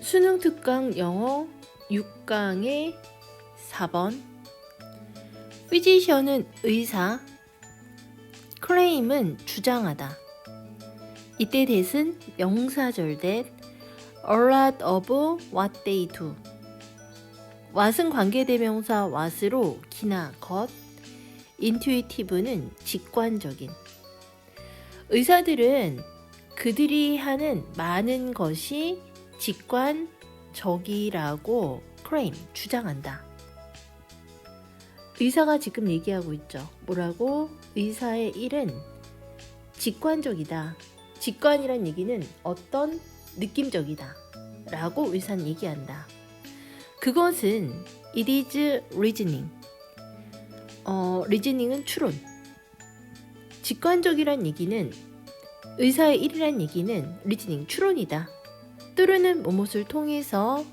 수능 특강 영어 6강의 4번. 피지션은 의사. 클레임은 주장하다. 이때 대신 명사절 that a lot of what they do. what은 관계대명사 what으로 기나 것 intuitive는 직관적인. 의사들은 그들이 하는 많은 것이 직관적이라고 claim 주장한다. 의사가 지금 얘기하고 있죠. 뭐라고? 의사의 일은 직관적이다. 직관이란 얘기는 어떤 느낌적이다. 라고 의사는 얘기한다. 그것은 it is reasoning. 어, reasoning은 추론. 직관적이란 얘기는 의사의 일이란 얘기는 리즈닝 추론이다. 뚜르는 모못을 통해서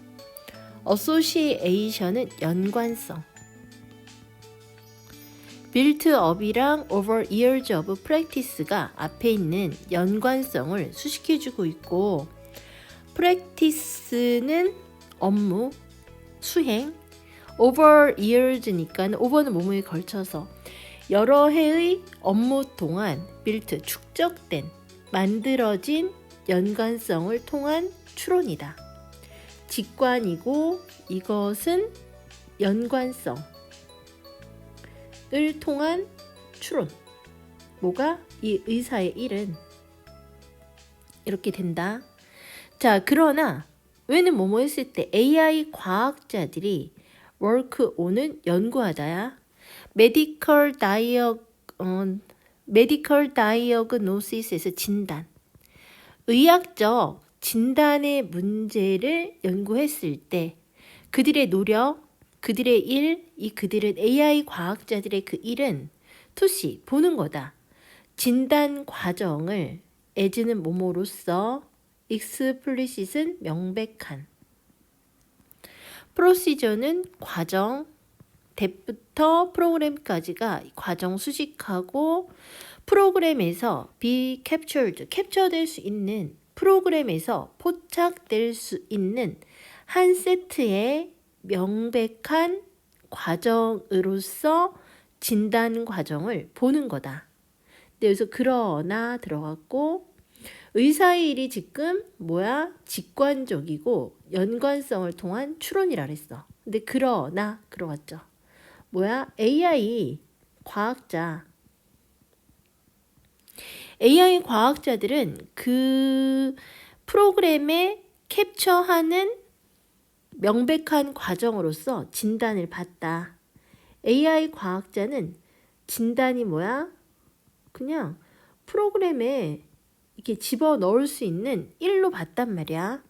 어소시에이션은 연관성. 빌트업이랑 over years of practice가 앞에 있는 연관성을 수식해주고 있고 practice는 업무, 수행, over years니까 over는 뭐뭐에 걸쳐서 여러 해의 업무 동안 빌트 축적된 만들어진 연관성을 통한 추론이다. 직관이고 이것은 연관성을 통한 추론. 뭐가 이 의사의 일은 이렇게 된다. 자, 그러나 왜는 뭐뭐 했을 때 AI 과학자들이 work on은 연구하다야. 메디컬 다이어 어, 메디컬 다이어그노시스에서 진단. 의학적 진단의 문제를 연구했을 때 그들의 노력, 그들의 일, 이 그들은 AI 과학자들의 그 일은 투시 보는 거다. 진단 과정을 에즈는 모모로서 익스플리시트는 명백한 프로시저는 과정 뎁부터 프로그램까지가 과정 수식하고 프로그램에서 be captured, 캡처될 수 있는 프로그램에서 포착될 수 있는 한 세트의 명백한 과정으로서 진단 과정을 보는 거다. 네, 그래서 그러나 들어갔고 의사의 일이 지금 뭐야? 직관적이고 연관성을 통한 추론이라 그랬어. 근데 그러나 들어갔죠. 뭐야? AI 과학자. AI 과학자들은 그 프로그램에 캡처하는 명백한 과정으로서 진단을 받다. AI 과학자는 진단이 뭐야? 그냥 프로그램에 이렇게 집어 넣을 수 있는 일로 봤단 말이야.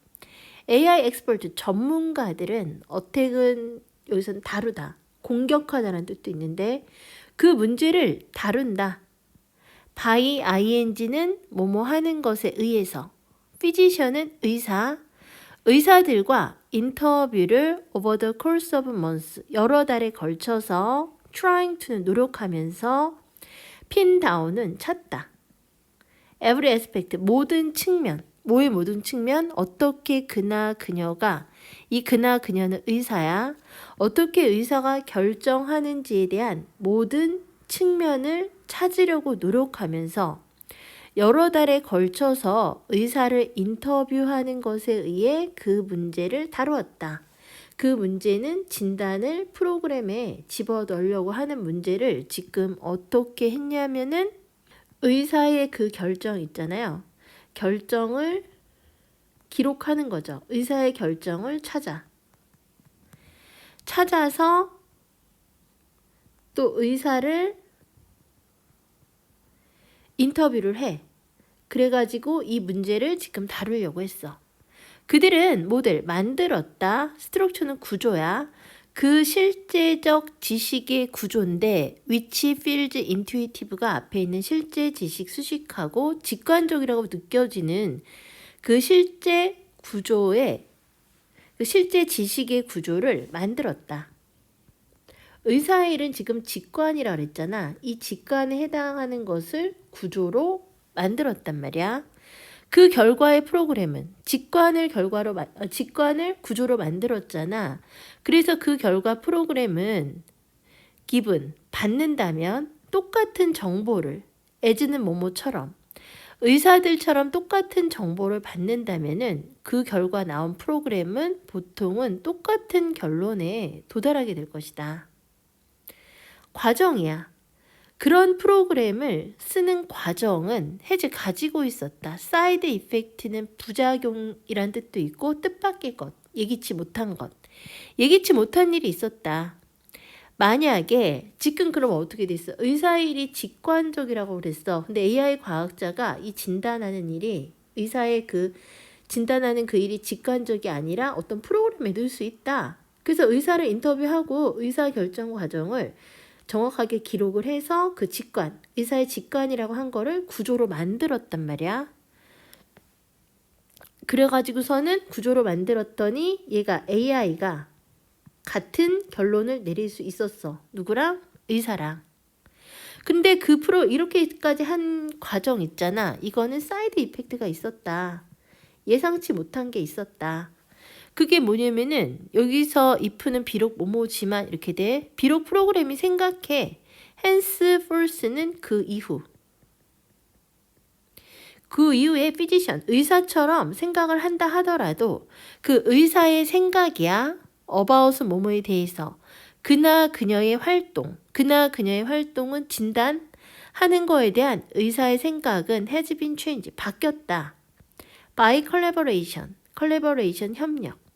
AI 엑스퍼트 전문가들은 어택은 여기서는 다루다. 공격하다는 뜻도 있는데 그 문제를 다룬다. By ing는 뭐뭐 하는 것에 의해서 physician은 의사 의사들과 인터뷰를 over the course of months 여러 달에 걸쳐서 trying to는 노력하면서 pin down은 찾다. every aspect 모든 측면 뭐의 모든 측면 어떻게 그나 그녀가 이 그나 그녀는 의사야 어떻게 의사가 결정하는지에 대한 모든 측면을 찾으려고 노력하면서 여러 달에 걸쳐서 의사를 인터뷰하는 것에 의해 그 문제를 다루었다. 그 문제는 진단을 프로그램에 집어넣으려고 하는 문제를 지금 어떻게 했냐면은 의사의 그 결정 있잖아요. 결정을 기록하는 거죠. 의사의 결정을 찾아. 찾아서 또 의사를 인터뷰를 해. 그래가지고 이 문제를 지금 다루려고 했어. 그들은 모델 만들었다. 스트럭처는 구조야. 그 실제적 지식의 구조인데 위치 필드 인투이티브가 앞에 있는 실제 지식 수식하고 직관적이라고 느껴지는 그 실제 구조의 그 실제 지식의 구조를 만들었다. 의사의 일은 지금 직관이라 그랬잖아. 이 직관에 해당하는 것을 구조로 만들었단 말이야. 그 결과의 프로그램은 직관을 결과로 마- 어, 직관을 구조로 만들었잖아. 그래서 그 결과 프로그램은 기분 받는다면 똑같은 정보를 에즈는 뭐뭐처럼 의사들처럼 똑같은 정보를 받는다면은 그 결과 나온 프로그램은 보통은 똑같은 결론에 도달하게 될 것이다. 과정이야. 그런 프로그램을 쓰는 과정은 해지 가지고 있었다. 사이드 이펙트는 부작용이란 뜻도 있고 뜻밖의 것, 예기치 못한 것. 예기치 못한 일이 있었다. 만약에 지금 그럼 어떻게 됐어? 의사의 일이 직관적이라고 그랬어. 근데 AI 과학자가 이 진단하는 일이 의사의 그 진단하는 그 일이 직관적이 아니라 어떤 프로그램에 넣을 수 있다. 그래서 의사를 인터뷰하고 의사 결정 과정을 정확하게 기록을 해서 그 직관, 의사의 직관이라고 한 거를 구조로 만들었단 말이야. 그래가지고서는 구조로 만들었더니 얘가 AI가 같은 결론을 내릴 수 있었어. 누구랑? 의사랑. 근데 그 프로 이렇게까지 한 과정 있잖아. 이거는 사이드 이펙트가 있었다. 예상치 못한 게 있었다. 그게 뭐냐면은 여기서 if는 비록 뭐뭐지만 이렇게 돼. 비록 프로그램이 생각해. hence false는 그 이후. 그 이후에 피지션, 의사처럼 생각을 한다 하더라도 그 의사의 생각이야. about은 뭐뭐에 대해서. 그나 그녀의 활동, 그나 그녀의 활동은 진단 하는 거에 대한 의사의 생각은 has been changed, 바뀌었다. by collaboration, collaboration 협력.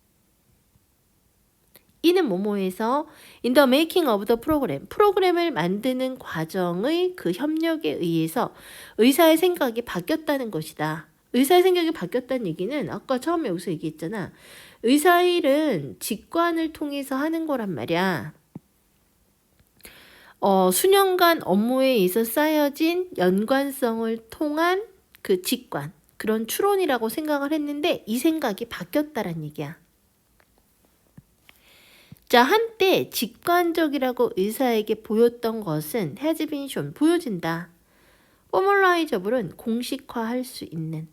이는 뭐뭐에서 in the making of the program, 프로그램을 만드는 과정의 그 협력에 의해서 의사의 생각이 바뀌었다는 것이다. 의사의 생각이 바뀌었다는 얘기는 아까 처음에 여기서 얘기했잖아. 의사 일은 직관을 통해서 하는 거란 말이야. 어, 수년간 업무에 의해서 쌓여진 연관성을 통한 그 직관, 그런 추론이라고 생각을 했는데 이 생각이 바뀌었다란 얘기야. 자, 한때 직관적이라고 의사에게 보였던 것은 shown, 보여진다. 포멀라이저블은 공식화할 수 있는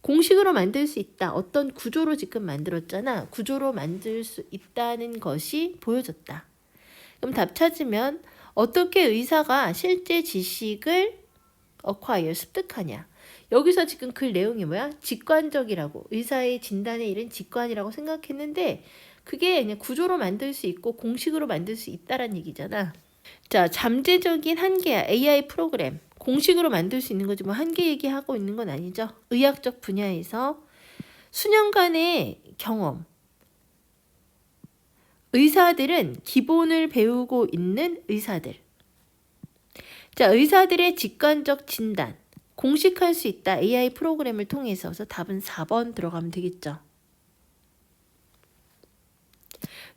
공식으로 만들 수 있다. 어떤 구조로 지금 만들었잖아. 구조로 만들 수 있다는 것이 보여졌다. 그럼 답 찾으면 어떻게 의사가 실제 지식을 acquire, 습득하냐. 여기서 지금 글 내용이 뭐야? 직관적이라고. 의사의 진단의 일은 직관이라고 생각했는데 그게 그냥 구조로 만들 수 있고 공식으로 만들 수 있다란 얘기잖아. 자, 잠재적인 한계야. AI 프로그램. 공식으로 만들 수 있는 거지 뭐 한계 얘기하고 있는 건 아니죠. 의학적 분야에서 수년간의 경험. 의사들은 기본을 배우고 있는 의사들. 자, 의사들의 직관적 진단. 공식할 수 있다. AI 프로그램을 통해서. 그래서 답은 4번 들어가면 되겠죠.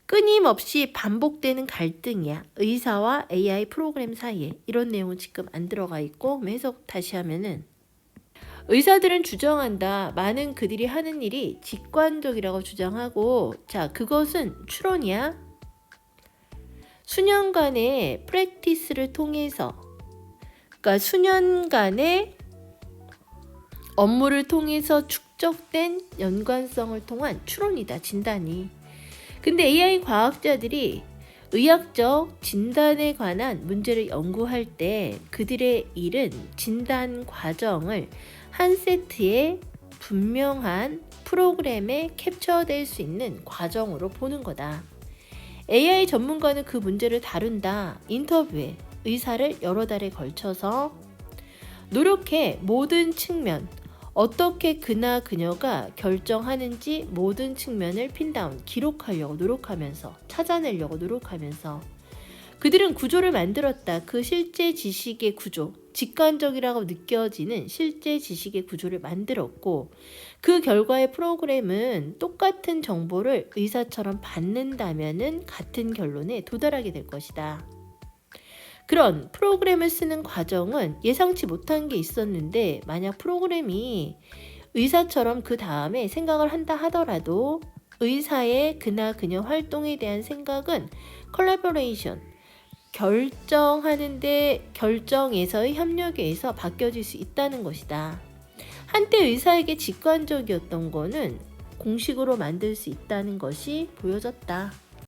끊임없이 반복되는 갈등이야. 의사와 AI 프로그램 사이에. 이런 내용은 지금 안 들어가 있고 해석 다시 하면은 의사들은 주장한다. 많은 그들이 하는 일이 직관적이라고 주장하고 자, 그것은 추론이야. 수년간의 프랙티스를 통해서 그러니까 수년간의 업무를 통해서 축적된 연관성을 통한 추론이다. 진단이. 근데 AI 과학자들이 의학적 진단에 관한 문제를 연구할 때 그들의 일은 진단 과정을 한 세트의 분명한 프로그램에 캡처될 수 있는 과정으로 보는 거다. AI 전문가는 그 문제를 다룬다. 인터뷰에 의사를 여러 달에 걸쳐서 노력해 모든 측면, 어떻게 그나 그녀가 결정하는지 모든 측면을 핀다운 기록하려고 노력하면서 찾아내려고 노력하면서 그들은 구조를 만들었다. 그 실제 지식의 구조, 직관적이라고 느껴지는 실제 지식의 구조를 만들었고 그 결과의 프로그램은 똑같은 정보를 의사처럼 받는다면은 같은 결론에 도달하게 될 것이다. 그런 프로그램을 쓰는 과정은 예상치 못한 게 있었는데 만약 프로그램이 의사처럼 그 다음에 생각을 한다 하더라도 의사의 그나 그녀 활동에 대한 생각은 컬래버레이션 결정하는데 결정에서의 협력에 의해서 바뀌어질 수 있다는 것이다. 한때 의사에게 직관적이었던 거는 공식으로 만들 수 있다는 것이 보여졌다.